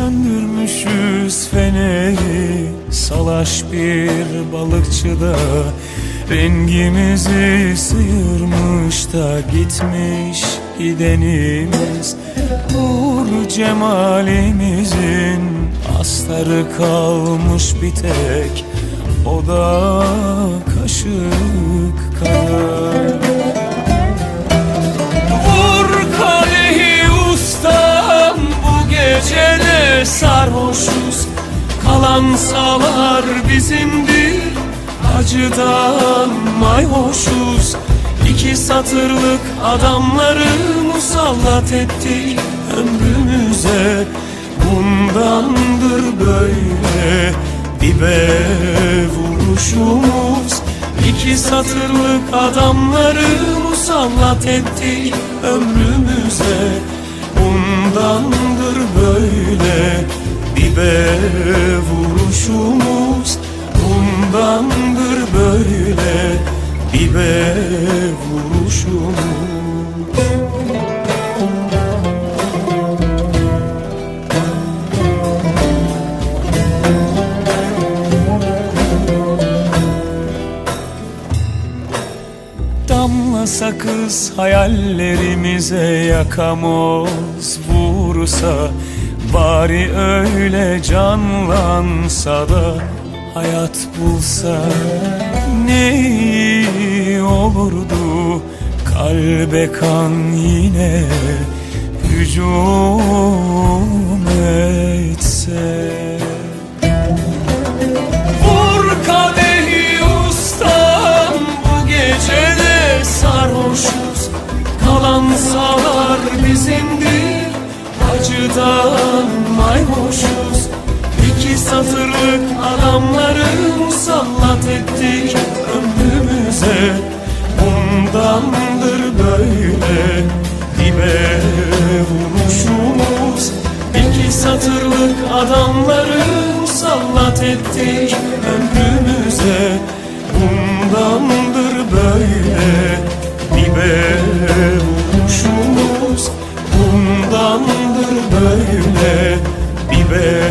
söndürmüşüz feneri Salaş bir balıkçı da Rengimizi sıyırmış da gitmiş gidenimiz. Nur cemalimizin astarı kalmış bir tek O da kaşık kadar. Vur kadehi ustam bu geceler sarhoşuz. Kalan sağlar bizimdir. Acıdan mayhoşuz. İki satırlık adamları musallat ettik ömrümüze Bundandır böyle. Dibe vuruşumuz. İki satırlık adamları musallat ettik ömrümüze dibe vuruşumuz Bundandır böyle dibe vuruşumuz. Damla sakız hayallerimize yakamoz vursa Bari öyle canlansa da hayat bulsa Ne iyi olurdu? Kalbe kan yine hücum etse ömrümüze. Bundandır böyle dibe vuruşumuz. İki satırlık adamları musallat ettik ömrümüze. Bundandır böyle dibe vuruşumuz. Bundandır böyle dibe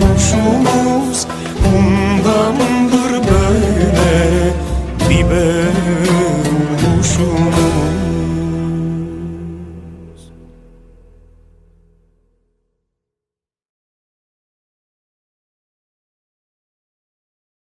kavuşuruz Bundan